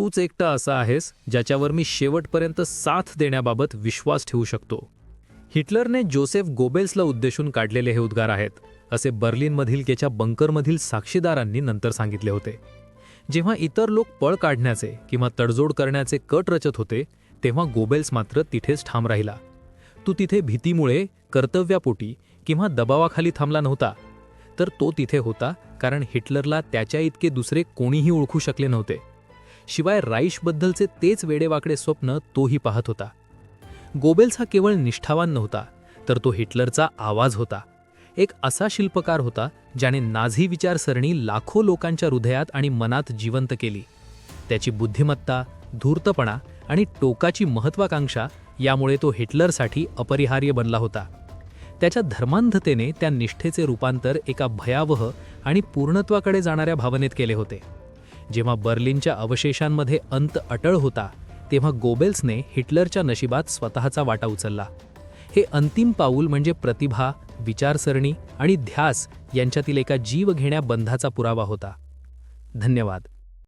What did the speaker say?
तूच एकटा असा आहेस ज्याच्यावर मी शेवटपर्यंत साथ देण्याबाबत विश्वास ठेवू शकतो. हिटलरने जोसेफ गोबेल्सला उद्देशून काढलेले हे उद्गार आहेत असे बर्लिनमधील केच्या बंकरमधील साक्षीदारांनी नंतर सांगितले होते. जेव्हा इतर लोक पळ काढण्याचे किंवा तडजोड करण्याचे कट रचत होते तेव्हा गोबेल्स मात्र तिथेच ठाम राहिला. तू तिथे भीतीमुळे कर्तव्यापोटी किंवा दबावाखाली थांबला नव्हता. तर तो तिथे होता कारण हिटलरला त्याच्या इतके दुसरे कोणीही ओळखू शकले नव्हते. शिवाय राईशबद्दलचे तेच वेडेवाकडे स्वप्न तोही पाहत होता. गोबेल्स हा केवळ निष्ठावान नव्हता तर तो हिटलरचा आवाज होता. एक असा शिल्पकार होता ज्याने नाझी विचारसरणी लाखो लोकांच्या हृदयात आणि मनात जिवंत केली. त्याची बुद्धिमत्ता धूर्तपणा आणि टोकाची महत्वाकांक्षा यामुळे तो हिटलरसाठी अपरिहार्य बनला होता. त्याच्या धर्मांधतेने त्या निष्ठेचे रूपांतर एका भयावह आणि पूर्णत्वाकडे जाणाऱ्या भावनेत केले होते. जेव्हा बर्लिनच्या अवशेषांमध्ये अंत अटळ होता तेव्हा गोबेल्सने हिटलरच्या नशिबात स्वतःचा वाटा उचलला. हे अंतिम पाऊल म्हणजे प्रतिभा विचारसरणी आणि ध्यास यांच्यातील एका जीव घेण्या बंधाचा पुरावा होता. धन्यवाद.